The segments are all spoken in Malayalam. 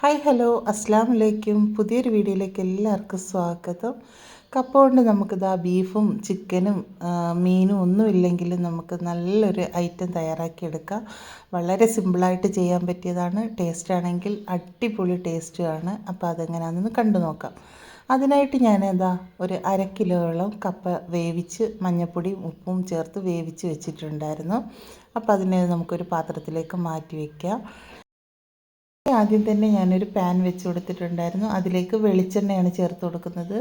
ഹായ് ഹലോ അസ്സാം വലൈക്കും പുതിയൊരു വീഡിയോയിലേക്ക് എല്ലാവർക്കും സ്വാഗതം. കപ്പ കൊണ്ട് നമുക്കിതാ ബീഫും ചിക്കനും മീനും ഒന്നും ഇല്ലെങ്കിലും നമുക്ക് നല്ലൊരു ഐറ്റം തയ്യാറാക്കിയെടുക്കാം. വളരെ സിമ്പിളായിട്ട് ചെയ്യാൻ പറ്റിയതാണ്. ടേസ്റ്റ് ആണെങ്കിൽ അടിപൊളി ടേസ്റ്റുമാണ് അപ്പോൾ അതെങ്ങനെയാണെന്ന് കണ്ടു നോക്കാം. അതിനായിട്ട് ഞാൻ എന്താ ഒരു അര കിലോയോളം കപ്പ വേവിച്ച് മഞ്ഞൾപ്പൊടിയും ഉപ്പും ചേർത്ത് വേവിച്ച് വെച്ചിട്ടുണ്ടായിരുന്നു. അപ്പോൾ അതിനെ നമുക്കൊരു പാത്രത്തിലേക്ക് മാറ്റി വയ്ക്കാം ആദ്യം തന്നെ ഞാനൊരു പാൻ വെച്ച് കൊടുത്തിട്ടുണ്ടായിരുന്നു. അതിലേക്ക് വെളിച്ചെണ്ണയാണ് ചേർത്ത് കൊടുക്കുന്നത്.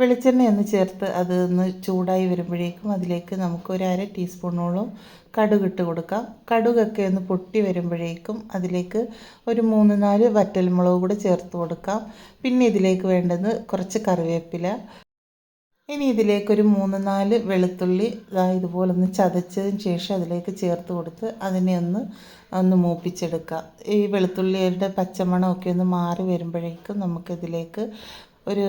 വെളിച്ചെണ്ണ ഒന്ന് ചേർത്ത് അത് ഒന്ന് ചൂടായി വരുമ്പോഴേക്കും അതിലേക്ക് നമുക്ക് ഒരു അര ടീസ്പൂണോളം കടുക് ഇട്ട് കൊടുക്കാം. കടുകൊക്കെ ഒന്ന് പൊട്ടി വരുമ്പോഴേക്കും അതിലേക്ക് ഒരു മൂന്ന് നാല് വറ്റൽമുളക് കൂടെ ചേർത്ത് കൊടുക്കാം. പിന്നെ ഇതിലേക്ക് വേണ്ടത് കുറച്ച് കറിവേപ്പില ഇനി ഇതിലേക്കൊരു മൂന്ന് നാല് വെളുത്തുള്ളി ഇതുപോലെ ഒന്ന് ചതച്ചതിന് ശേഷം അതിലേക്ക് ചേർത്ത് കൊടുത്ത് അതിനെ ഒന്ന് ഒന്ന് മൂപ്പിച്ചെടുക്കുക. ഈ വെളുത്തുള്ളിയുടെ പച്ചമണമൊക്കെ ഒന്ന് മാറി വരുമ്പോഴേക്കും നമുക്കിതിലേക്ക് ഒരു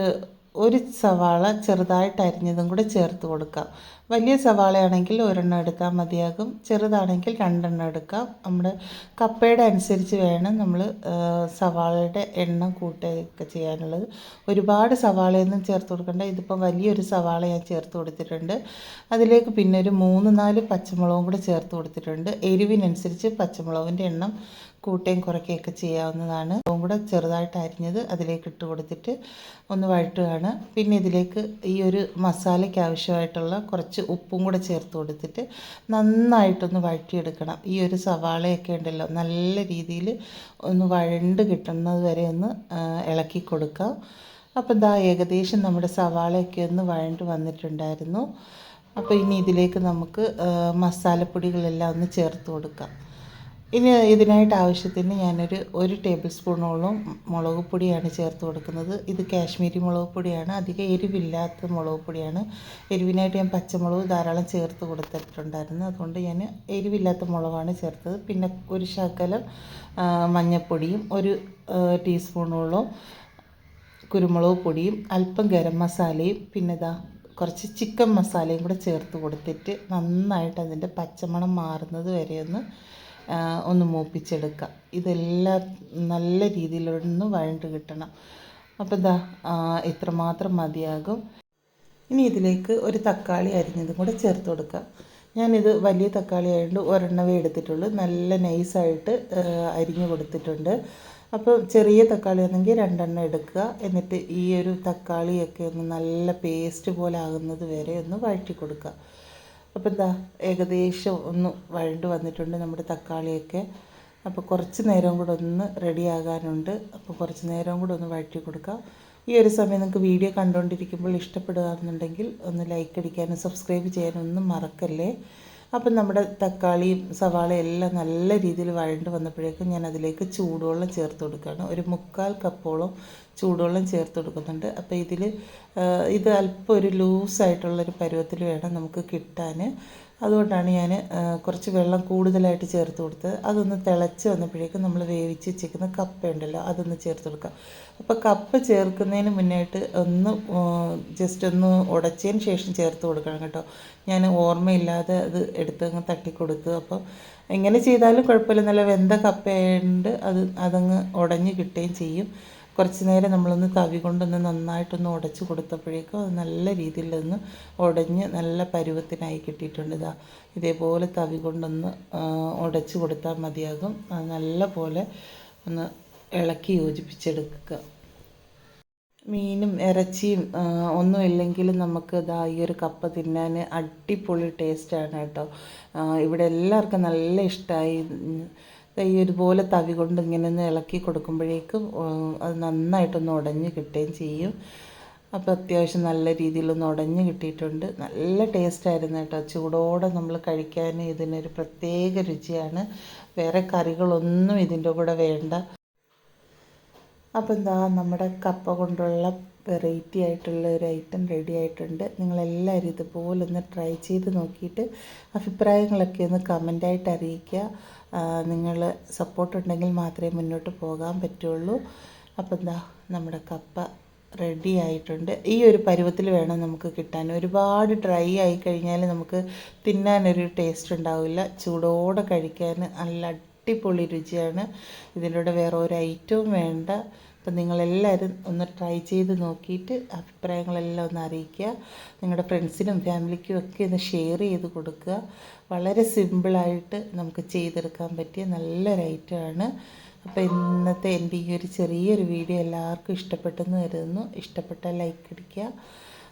ഒരു സവാള ചെറുതായിട്ട് അരിഞ്ഞതും കൂടെ ചേർത്ത് കൊടുക്കാം. വലിയ സവാളയാണെങ്കിൽ ഒരെണ്ണം എടുക്കാൻ മതിയാകും. ചെറുതാണെങ്കിൽ രണ്ടെണ്ണം എടുക്കാം. നമ്മുടെ കപ്പയുടെ അനുസരിച്ച് വേണം നമ്മൾ സവാളയുടെ എണ്ണം കൂട്ടുകയൊക്കെ ചെയ്യാനുള്ളത്. ഒരുപാട് സവാളയൊന്നും ചേർത്ത് കൊടുക്കേണ്ട. ഇതിപ്പം വലിയൊരു സവാള ഞാൻ ചേർത്ത് കൊടുത്തിട്ടുണ്ട്. അതിലേക്ക് പിന്നെ ഒരു മൂന്ന് നാല് പച്ചമുളകും കൂടെ ചേർത്ത് കൊടുത്തിട്ടുണ്ട്. എരിവിനനുസരിച്ച് പച്ചമുളകിന്റെ എണ്ണം കൂട്ടുകയും കുറയ്ക്കുകയൊക്കെ ചെയ്യാവുന്നതാണ്. അതും കൂടെ ചെറുതായിട്ട് അരിഞ്ഞത് അതിലേക്ക് ഇട്ട് കൊടുത്തിട്ട് ഒന്ന് വഴറ്റുകയാണ്. പിന്നെ ഇതിലേക്ക് ഈ ഒരു മസാലയ്ക്ക് ആവശ്യമായിട്ടുള്ള കുറച്ച് ഉപ്പും കൂടെ ചേർത്ത് കൊടുത്തിട്ട് നന്നായിട്ടൊന്ന് വഴറ്റിയെടുക്കണം. ഈ ഒരു സവാളയൊക്കെ ഉണ്ടല്ലോ നല്ല രീതിയിൽ ഒന്ന് വഴണ്ട് കിട്ടുന്നത് വരെ ഒന്ന് ഇളക്കി കൊടുക്കാം. അപ്പോൾ ഇതാ ഏകദേശം നമ്മുടെ സവാളയൊക്കെ ഒന്ന് വഴണ്ട് വന്നിട്ടുണ്ടായിരുന്നു. അപ്പോൾ ഇനി ഇതിലേക്ക് നമുക്ക് മസാലപ്പൊടികളെല്ലാം ഒന്ന് ചേർത്ത് കൊടുക്കാം. ഇനി ഇതിനായിട്ട് ആവശ്യത്തിന് ഞാനൊരു ഒരു ടേബിൾ സ്പൂണോളം മുളക് പൊടിയാണ് ചേർത്ത് കൊടുക്കുന്നത്. ഇത് കാശ്മീരി മുളക് പൊടിയാണ്. അധികം എരിവില്ലാത്ത മുളക് പൊടിയാണ്. എരിവിനായിട്ട് ഞാൻ പച്ചമുളക് ധാരാളം ചേർത്ത് കൊടുത്തിട്ടുണ്ടായിരുന്നു. അതുകൊണ്ട് ഞാൻ എരിവില്ലാത്ത മുളകാണ് ചേർത്തത്. പിന്നെ ഒരു ശകലം മഞ്ഞൾപ്പൊടിയും ഒരു ടീസ്പൂണോളം കുരുമുളക് പൊടിയും അല്പം ഗരം മസാലയും പിന്നെ ഇതാ കുറച്ച് ചിക്കൻ മസാലയും കൂടെ ചേർത്ത് കൊടുത്തിട്ട് നന്നായിട്ട് അതിന്റെ പച്ചമണം മാറുന്നത് വരെ ഒന്ന് ഒന്ന് മൂപ്പിച്ചെടുക്കുക. ഇതെല്ലാം നല്ല രീതിയിലൊന്ന് വഴണ്ട് കിട്ടണം. അപ്പോൾ ഇതാ ഇത്രമാത്രം മതിയാകും. ഇനി ഇതിലേക്ക് ഒരു തക്കാളി അരിഞ്ഞതും കൂടെ ചേർത്ത് കൊടുക്കുക. ഞാനിത് വലിയ തക്കാളി ആയതുകൊണ്ട് ഒരെണ്ണവേ എടുത്തിട്ടുള്ളൂ. നല്ല നൈസായിട്ട് അരിഞ്ഞു കൊടുത്തിട്ടുണ്ട്. അപ്പോൾ ചെറിയ തക്കാളി ആണെങ്കിൽ രണ്ടെണ്ണം എടുക്കുക. എന്നിട്ട് ഈ ഒരു തക്കാളിയൊക്കെ ഒന്ന് നല്ല പേസ്റ്റ് പോലെ ആകുന്നത് വരെ ഒന്ന് വഴറ്റി കൊടുക്കുക. അപ്പോൾ എന്താ ഏകദേശം ഒന്ന് വഴണ്ട് വന്നിട്ടുണ്ട് നമ്മുടെ തക്കാളിയൊക്കെ. അപ്പോൾ കുറച്ച് നേരം കൂടെ ഒന്ന് റെഡി ആകാനുണ്ട്. അപ്പോൾ കുറച്ച് നേരം കൂടെ ഒന്ന് വഴറ്റി കൊടുക്കാം. ഈ ഒരു സമയം നിങ്ങൾക്ക് വീഡിയോ കണ്ടുകൊണ്ടിരിക്കുമ്പോൾ ഇഷ്ടപ്പെടുകയാണെന്നുണ്ടെങ്കിൽ ഒന്ന് ലൈക്ക് അടിക്കാനും സബ്സ്ക്രൈബ് ചെയ്യാനും ഒന്നും മറക്കല്ലേ. അപ്പം നമ്മുടെ തക്കാളിയും സവാളയും എല്ലാം നല്ല രീതിയിൽ വഴണ്ട് വന്നപ്പോഴേക്കും ഞാൻ അതിലേക്ക് ചൂടുവെള്ളം ചേർത്ത് കൊടുക്കുകയാണ്. ഒരു മുക്കാൽ കപ്പോളം ചൂടുവെള്ളം ചേർത്ത് കൊടുക്കുന്നുണ്ട്. അപ്പോൾ ഇതിൽ ഇത് അല്പം ഒരു ലൂസായിട്ടുള്ളൊരു പരുവത്തിൽ വേണം നമുക്ക് കിട്ടാൻ. അതുകൊണ്ടാണ് ഞാൻ കുറച്ച് വെള്ളം കൂടുതലായിട്ട് ചേർത്ത് കൊടുത്ത് അതൊന്ന് തിളച്ച് വന്നപ്പോഴേക്കും നമ്മൾ വേവിച്ച് വെച്ചേക്കുന്ന കപ്പ ഉണ്ടല്ലോ അതൊന്ന് ചേർത്ത് കൊടുക്കുക. അപ്പോൾ കപ്പ ചേർക്കുന്നതിന് മുന്നായിട്ട് ഒന്ന് ജസ്റ്റ് ഒന്ന് ഉടച്ചതിന് ശേഷം ചേർത്ത് കൊടുക്കണം കേട്ടോ. ഞാൻ ഓർമ്മയില്ലാതെ അത് എടുത്ത് അങ്ങ് തട്ടിക്കൊടുത്തു. അപ്പോൾ എങ്ങനെ ചെയ്താലും കുഴപ്പമില്ല. നല്ല വെന്ത കപ്പയായതുകൊണ്ട് അത് അതങ്ങ് ഉടഞ്ഞ് കിട്ടുകയും ചെയ്യും. കുറച്ച് നേരം നമ്മളൊന്ന് തവി കൊണ്ടൊന്ന് നന്നായിട്ടൊന്ന് ഉടച്ച് കൊടുത്തപ്പോഴേക്കും അത് നല്ല രീതിയിലൊന്ന് ഉടഞ്ഞ് നല്ല പരുവത്തിനായി കിട്ടിയിട്ടുണ്ട്. ഇതാ ഇതേപോലെ തവി കൊണ്ടൊന്ന് ഉടച്ച് കൊടുത്താൽ മതിയാകും. അത് നല്ല പോലെ ഒന്ന് ഇളക്കി യോജിപ്പിച്ചെടുക്കുക. മീനും ഇറച്ചിയും ഒന്നും ഇല്ലെങ്കിലും നമുക്ക് ഇതാ ഈ ഒരു കപ്പ തിന്നാൻ അടിപൊളി ടേസ്റ്റാണ് കേട്ടോ. ഇവിടെ എല്ലാവർക്കും നല്ല ഇഷ്ടമായി ഈ ഒരുപോലെ തവി കൊണ്ട് ഇങ്ങനെ ഒന്ന് ഇളക്കി കൊടുക്കുമ്പോഴേക്കും അത് നന്നായിട്ടൊന്ന് ഉടഞ്ഞ് കിട്ടുകയും ചെയ്യും. അപ്പോൾ അത്യാവശ്യം നല്ല രീതിയിലൊന്ന് ഉടഞ്ഞ് കിട്ടിയിട്ടുണ്ട്. നല്ല ടേസ്റ്റായിരുന്നു കേട്ടോ. ചൂടോടെ നമ്മൾ കഴിക്കാൻ ഇതിനൊരു പ്രത്യേക രുചിയാണ്. വേറെ കറികളൊന്നും ഇതിന്റെ കൂടെ വേണ്ട. അപ്പോൾ എന്താ നമ്മുടെ കപ്പ കൊണ്ടുള്ള വെറൈറ്റി ആയിട്ടുള്ള ഒരു ഐറ്റം റെഡി ആയിട്ടുണ്ട്. നിങ്ങളെല്ലാവരും ഇതുപോലെ ഒന്ന് ട്രൈ ചെയ്ത് നോക്കിയിട്ട് അഭിപ്രായങ്ങളൊക്കെ ഒന്ന് കമന്റായിട്ട് അറിയിക്കുക. നിങ്ങൾ സപ്പോർട്ട് ഉണ്ടെങ്കിൽ മാത്രമേ മുന്നോട്ട് പോകാൻ പറ്റുള്ളൂ. അപ്പോൾ എന്താ നമ്മുടെ കപ്പ റെഡി ആയിട്ടുണ്ട്. ഈ ഒരു പരുവത്തിൽ വേണം നമുക്ക് കിട്ടാൻ. ഒരുപാട് ഡ്രൈ ആയി കഴിഞ്ഞാൽ നമുക്ക് തിന്നാനൊരു ടേസ്റ്റ് ഉണ്ടാവില്ല. ചൂടോടെ കഴിക്കാൻ നല്ല അടിപൊളി രുചിയാണ്. ഇതിലൂടെ വേറെ ഒരു ഐറ്റവും വേണ്ട. അപ്പം നിങ്ങളെല്ലാവരും ഒന്ന് ട്രൈ ചെയ്ത് നോക്കിയിട്ട് അഭിപ്രായങ്ങളെല്ലാം ഒന്ന് അറിയിക്കുക. നിങ്ങളുടെ ഫ്രണ്ട്സിനും ഫാമിലിക്കും ഒക്കെ ഒന്ന് ഷെയർ ചെയ്ത് കൊടുക്കുക. വളരെ സിമ്പിളായിട്ട് നമുക്ക് ചെയ്തെടുക്കാൻ പറ്റിയ നല്ലൊരു ഐറ്റമാണ് അപ്പോൾ ഇന്നത്തെ എന്റെ ഈ ഒരു ചെറിയൊരു വീഡിയോ എല്ലാവർക്കും ഇഷ്ടപ്പെട്ടെന്ന് കരുതുന്നു. ഇഷ്ടപ്പെട്ട ലൈക്ക് അടിക്കുക.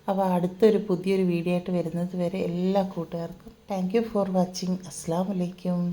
അപ്പോൾ അടുത്തൊരു പുതിയൊരു വീഡിയോ ആയിട്ട് വരുന്നത് വരെ എല്ലാ കൂട്ടുകാർക്കും താങ്ക് യു ഫോർ വാച്ചിങ്. അസ്സാം വലൈക്കും